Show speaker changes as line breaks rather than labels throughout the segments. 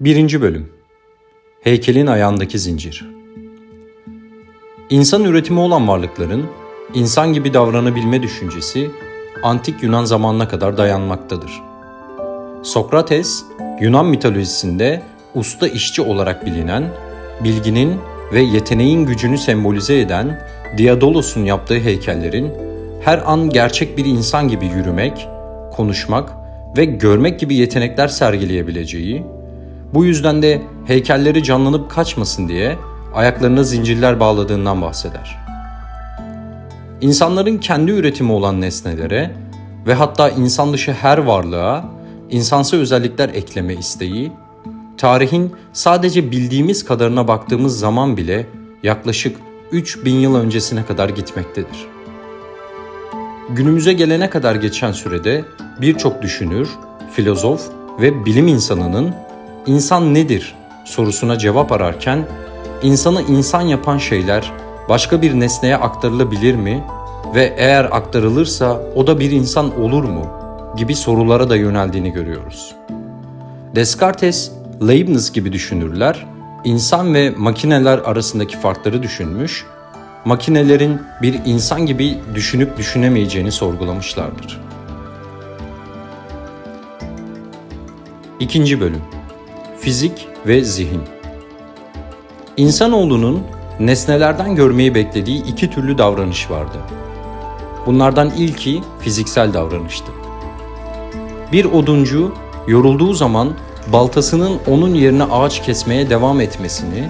1. Bölüm Heykelin ayağındaki zincir İnsan üretimi olan varlıkların insan gibi davranabilme düşüncesi antik Yunan zamanına kadar dayanmaktadır. Sokrates, Yunan mitolojisinde usta işçi olarak bilinen, bilginin ve yeteneğin gücünü sembolize eden Diadolus'un yaptığı heykellerin her an gerçek bir insan gibi yürümek, konuşmak ve görmek gibi yetenekler sergileyebileceği, bu yüzden de heykelleri canlanıp kaçmasın diye ayaklarına zincirler bağladığından bahseder. İnsanların kendi üretimi olan nesnelere ve hatta insan dışı her varlığa insansı özellikler ekleme isteği, tarihin sadece bildiğimiz kadarına baktığımız zaman bile yaklaşık 3000 yıl öncesine kadar gitmektedir. Günümüze gelene kadar geçen sürede birçok düşünür, filozof ve bilim insanının insan nedir sorusuna cevap ararken insanı insan yapan şeyler başka bir nesneye aktarılabilir mi ve eğer aktarılırsa o da bir insan olur mu gibi sorulara da yöneldiğini görüyoruz. Descartes, Leibniz gibi düşünürler insan ve makineler arasındaki farkları düşünmüş, makinelerin bir insan gibi düşünüp düşünemeyeceğini sorgulamışlardır. İkinci bölüm Fizik ve zihin İnsanoğlunun nesnelerden görmeyi beklediği iki türlü davranış vardı. Bunlardan ilki fiziksel davranıştı. Bir oduncu yorulduğu zaman baltasının onun yerine ağaç kesmeye devam etmesini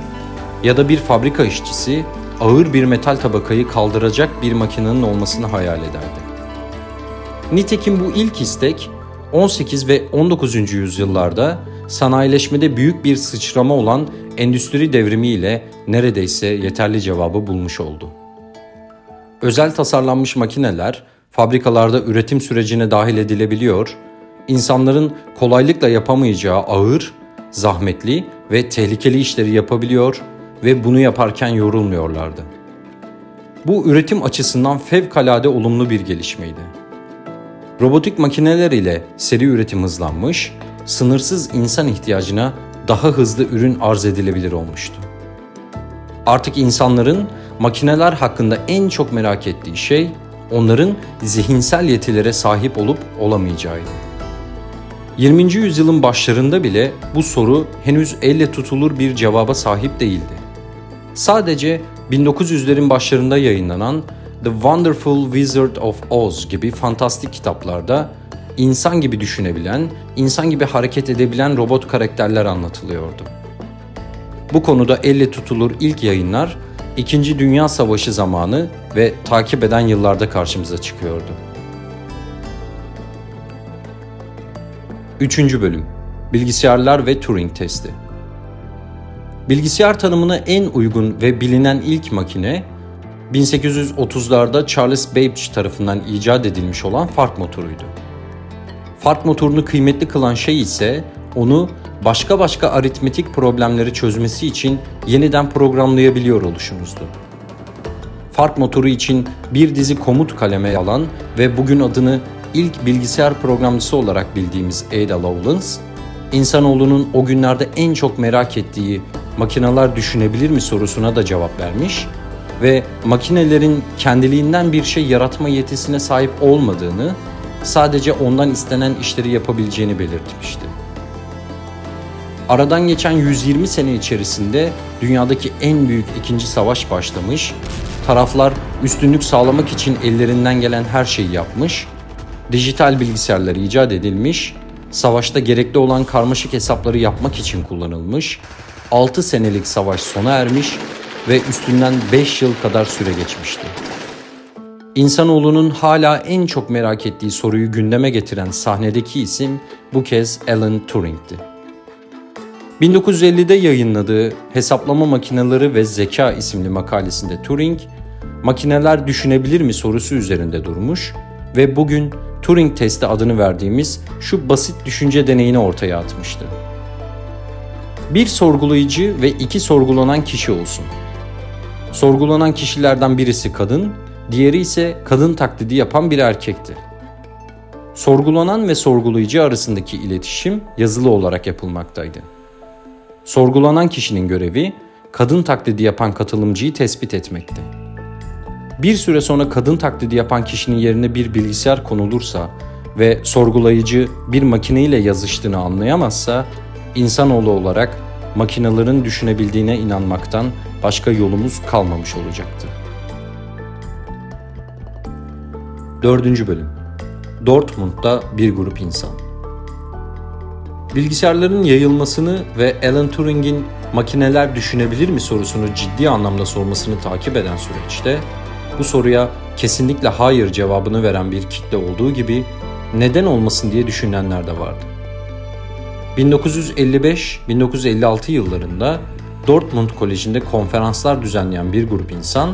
ya da bir fabrika işçisi ağır bir metal tabakayı kaldıracak bir makinenin olmasını hayal ederdi. Nitekim bu ilk istek 18 ve 19. yüzyıllarda sanayileşmede büyük bir sıçrama olan endüstri devrimi ile neredeyse yeterli cevabı bulmuş oldu. Özel tasarlanmış makineler fabrikalarda üretim sürecine dahil edilebiliyor, insanların kolaylıkla yapamayacağı ağır, zahmetli ve tehlikeli işleri yapabiliyor ve bunu yaparken yorulmuyorlardı. Bu üretim açısından fevkalade olumlu bir gelişmeydi. Robotik makineler ile seri üretim hızlanmış, sınırsız insan ihtiyacına daha hızlı ürün arz edilebilir olmuştu. Artık insanların makineler hakkında en çok merak ettiği şey onların zihinsel yetilere sahip olup olamayacağıydı. 20. yüzyılın başlarında bile bu soru henüz elle tutulur bir cevaba sahip değildi. Sadece 1900'lerin başlarında yayınlanan The Wonderful Wizard of Oz gibi fantastik kitaplarda insan gibi düşünebilen, insan gibi hareket edebilen robot karakterler anlatılıyordu. Bu konuda elle tutulur ilk yayınlar İkinci Dünya Savaşı zamanı ve takip eden yıllarda karşımıza çıkıyordu. Üçüncü bölüm Bilgisayarlar ve Turing testi Bilgisayar tanımına en uygun ve bilinen ilk makine 1830'larda Charles Babbage tarafından icat edilmiş olan fark motoruydu. Fark motorunu kıymetli kılan şey ise onu başka başka aritmetik problemleri çözmesi için yeniden programlayabiliyor oluşumuzdu. Fark motoru için bir dizi komut kaleme alan ve bugün adını ilk bilgisayar programcısı olarak bildiğimiz Ada Lovelace, insanoğlunun o günlerde en çok merak ettiği makineler düşünebilir mi sorusuna da cevap vermiş ve makinelerin kendiliğinden bir şey yaratma yetisine sahip olmadığını, sadece ondan istenen işleri yapabileceğini belirtmişti. Aradan geçen 120 sene içerisinde dünyadaki en büyük ikinci savaş başlamış, taraflar üstünlük sağlamak için ellerinden gelen her şeyi yapmış, dijital bilgisayarlar icat edilmiş, savaşta gerekli olan karmaşık hesapları yapmak için kullanılmış, 6 senelik savaş sona ermiş ve üstünden 5 yıl kadar süre geçmişti. İnsanoğlunun hala en çok merak ettiği soruyu gündeme getiren sahnedeki isim bu kez Alan Turing'ti. 1950'de yayınladığı Hesaplama Makineleri ve Zeka isimli makalesinde Turing, makineler düşünebilir mi sorusu üzerinde durmuş ve bugün Turing testi adını verdiğimiz şu basit düşünce deneyini ortaya atmıştı. Bir sorgulayıcı ve iki sorgulanan kişi olsun. Sorgulanan kişilerden birisi kadın, diğeri ise kadın taklidi yapan bir erkekti. Sorgulanan ve sorgulayıcı arasındaki iletişim yazılı olarak yapılmaktaydı. Sorgulanan kişinin görevi kadın taklidi yapan katılımcıyı tespit etmekti. Bir süre sonra kadın taklidi yapan kişinin yerine bir bilgisayar konulursa ve sorgulayıcı bir makineyle yazıştığını anlayamazsa insanoğlu olarak makinelerin düşünebildiğine inanmaktan başka yolumuz kalmamış olacaktı. Dördüncü bölüm Dortmund'da bir grup insan Bilgisayarların yayılmasını ve Alan Turing'in makineler düşünebilir mi sorusunu ciddi anlamda sormasını takip eden süreçte bu soruya kesinlikle hayır cevabını veren bir kitle olduğu gibi neden olmasın diye düşünenler de vardı. 1955-1956 yıllarında Dortmund Koleji'nde konferanslar düzenleyen bir grup insan,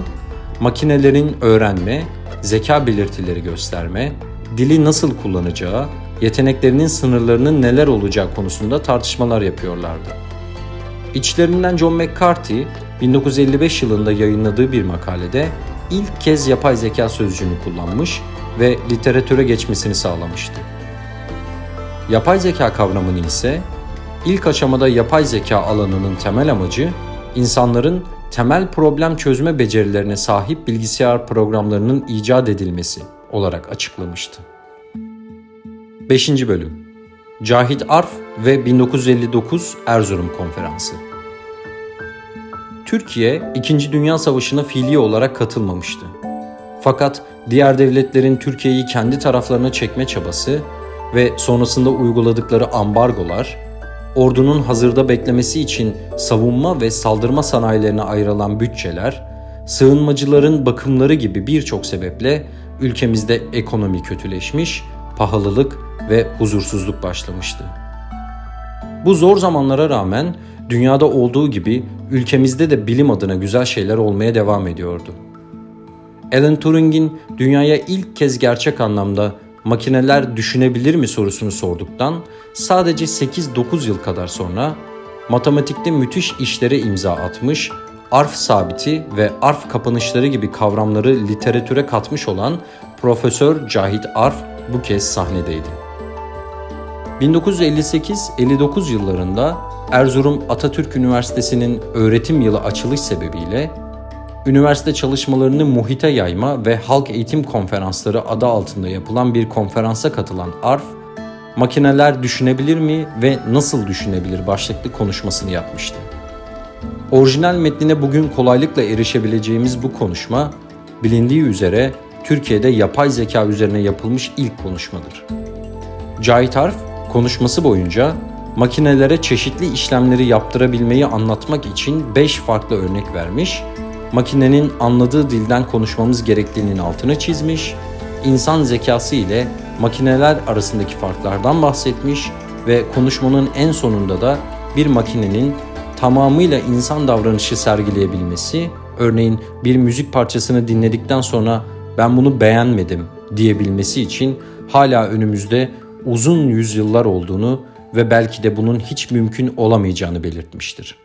makinelerin öğrenme, zeka belirtileri gösterme, dili nasıl kullanacağı, yeteneklerinin sınırlarının neler olacağı konusunda tartışmalar yapıyorlardı. İçlerinden John McCarthy 1955 yılında yayınladığı bir makalede ilk kez yapay zeka sözcüğünü kullanmış ve literatüre geçmesini sağlamıştı. Yapay zeka kavramını ise ilk aşamada yapay zeka alanının temel amacı insanların temel problem çözme becerilerine sahip bilgisayar programlarının icat edilmesi olarak açıklamıştı. 5. Bölüm Cahit Arf ve 1959 Erzurum Konferansı Türkiye, 2. Dünya Savaşı'na fiili olarak katılmamıştı. Fakat diğer devletlerin Türkiye'yi kendi taraflarına çekme çabası ve sonrasında uyguladıkları ambargolar, ordunun hazırda beklemesi için savunma ve saldırma sanayilerine ayrılan bütçeler, sığınmacıların bakımları gibi birçok sebeple ülkemizde ekonomi kötüleşmiş, pahalılık ve huzursuzluk başlamıştı. Bu zor zamanlara rağmen dünyada olduğu gibi ülkemizde de bilim adına güzel şeyler olmaya devam ediyordu. Alan Turing'in dünyaya ilk kez gerçek anlamda makineler düşünebilir mi sorusunu sorduktan sadece 8-9 yıl kadar sonra matematikte müthiş işlere imza atmış, arf sabiti ve arf kapanışları gibi kavramları literatüre katmış olan Profesör Cahit Arf bu kez sahnedeydi. 1958-59 yıllarında Erzurum Atatürk Üniversitesi'nin öğretim yılı açılış sebebiyle üniversite çalışmalarını muhite yayma ve halk eğitim konferansları adı altında yapılan bir konferansa katılan Arf, makineler düşünebilir mi ve nasıl düşünebilir başlıklı konuşmasını yapmıştı. Orijinal metnine bugün kolaylıkla erişebileceğimiz bu konuşma, bilindiği üzere Türkiye'de yapay zeka üzerine yapılmış ilk konuşmadır. Cahit Arf, konuşması boyunca makinelere çeşitli işlemleri yaptırabilmeyi anlatmak için 5 farklı örnek vermiş, makinenin anladığı dilden konuşmamız gerektiğinin altını çizmiş, insan zekası ile makineler arasındaki farklardan bahsetmiş ve konuşmanın en sonunda da bir makinenin tamamıyla insan davranışı sergileyebilmesi, örneğin bir müzik parçasını dinledikten sonra ben bunu beğenmedim diyebilmesi için hala önümüzde uzun yüzyıllar olduğunu ve belki de bunun hiç mümkün olamayacağını belirtmiştir.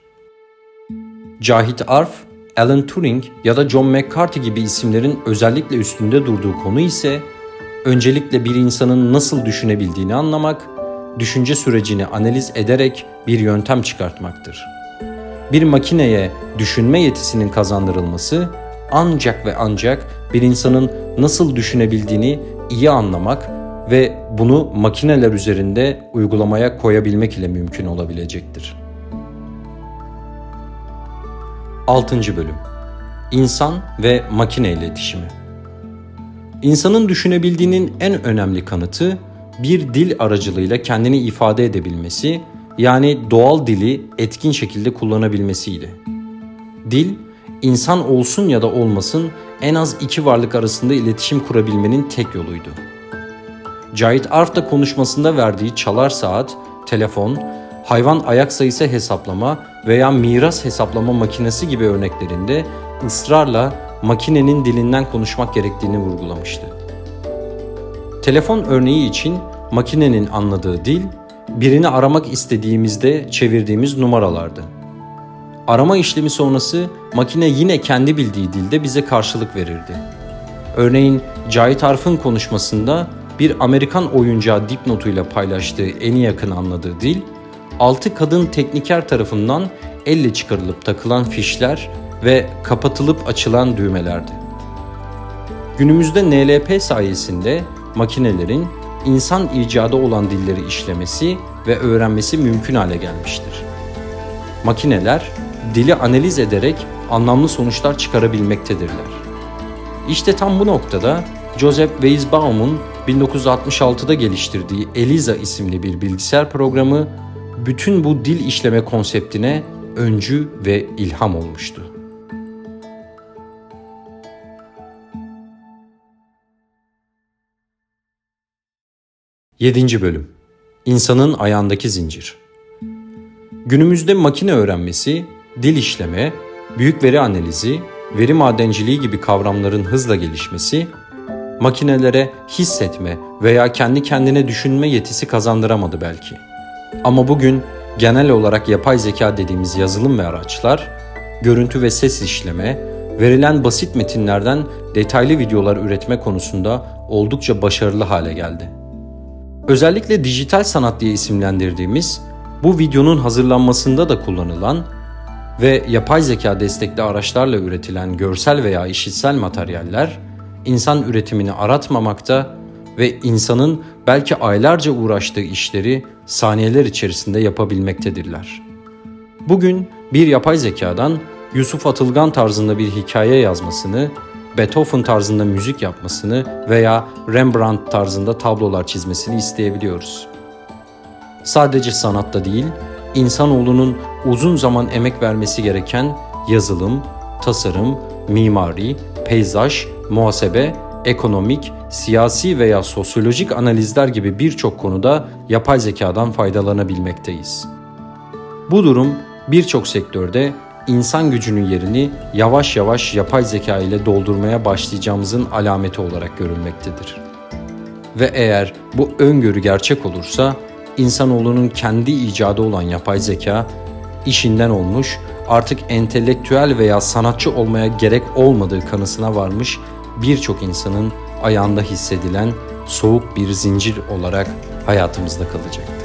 Cahit Arf, Alan Turing ya da John McCarthy gibi isimlerin özellikle üstünde durduğu konu ise öncelikle bir insanın nasıl düşünebildiğini anlamak, düşünce sürecini analiz ederek bir yöntem çıkartmaktır. Bir makineye düşünme yetisinin kazandırılması ancak ve ancak bir insanın nasıl düşünebildiğini iyi anlamak ve bunu makineler üzerinde uygulamaya koyabilmek ile mümkün olabilecektir. 6. bölüm İnsan ve makine iletişimi. İnsanın düşünebildiğinin en önemli kanıtı bir dil aracılığıyla kendini ifade edebilmesi, yani doğal dili etkin şekilde kullanabilmesiydi. Dil, insan olsun ya da olmasın en az iki varlık arasında iletişim kurabilmenin tek yoluydu. Cahit Arf da konuşmasında verdiği çalar saat, telefon, hayvan ayak sayısı hesaplama veya miras hesaplama makinesi gibi örneklerinde ısrarla makinenin dilinden konuşmak gerektiğini vurgulamıştı. Telefon örneği için makinenin anladığı dil, birini aramak istediğimizde çevirdiğimiz numaralardı. Arama işlemi sonrası makine yine kendi bildiği dilde bize karşılık verirdi. Örneğin Cahit Arf'ın konuşmasında bir Amerikan oyuncağı dipnotuyla paylaştığı en yakın anladığı dil, 6 kadın tekniker tarafından elle çıkarılıp takılan fişler ve kapatılıp açılan düğmelerdi. Günümüzde NLP sayesinde makinelerin insan icadı olan dilleri işlemesi ve öğrenmesi mümkün hale gelmiştir. Makineler dili analiz ederek anlamlı sonuçlar çıkarabilmektedirler. İşte tam bu noktada Joseph Weisbaum'un 1966'da geliştirdiği ELIZA isimli bir bilgisayar programı bütün bu dil işleme konseptine öncü ve ilham olmuştu. Yedinci Bölüm İnsanın ayağındaki zincir Günümüzde makine öğrenmesi, dil işleme, büyük veri analizi, veri madenciliği gibi kavramların hızla gelişmesi, makinelere hissetme veya kendi kendine düşünme yetisi kazandıramadı belki. Ama bugün genel olarak yapay zeka dediğimiz yazılım ve araçlar, görüntü ve ses işleme, verilen basit metinlerden detaylı videolar üretme konusunda oldukça başarılı hale geldi. Özellikle dijital sanat diye isimlendirdiğimiz bu videonun hazırlanmasında da kullanılan ve yapay zeka destekli araçlarla üretilen görsel veya işitsel materyaller insan üretimini aratmamakta ve insanın belki aylarca uğraştığı işleri saniyeler içerisinde yapabilmektedirler. Bugün bir yapay zekadan Yusuf Atılgan tarzında bir hikaye yazmasını, Beethoven tarzında müzik yapmasını veya Rembrandt tarzında tablolar çizmesini isteyebiliyoruz. Sadece sanatta değil, insanoğlunun uzun zaman emek vermesi gereken yazılım, tasarım, mimari, peyzaj, muhasebe, ekonomik, siyasi veya sosyolojik analizler gibi birçok konuda yapay zekadan faydalanabilmekteyiz. Bu durum birçok sektörde insan gücünün yerini yavaş yavaş yapay zeka ile doldurmaya başlayacağımızın alameti olarak görülmektedir. Ve eğer bu öngörü gerçek olursa insanoğlunun kendi icadı olan yapay zeka işinden olmuş, artık entelektüel veya sanatçı olmaya gerek olmadığı kanısına varmış birçok insanın ayağında hissedilen soğuk bir zincir olarak hayatımızda kalacaktır.